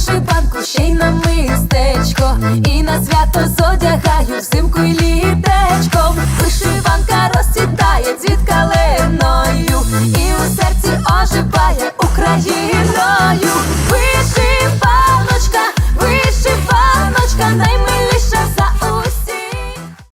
вишиванку, ще й на мистечко, і на свято зодягаю взимку і літечком. Вишиванка розцвітає цвіт каленою, і у серці оживає Україною. Вишиваночка, вишиваночка, найми.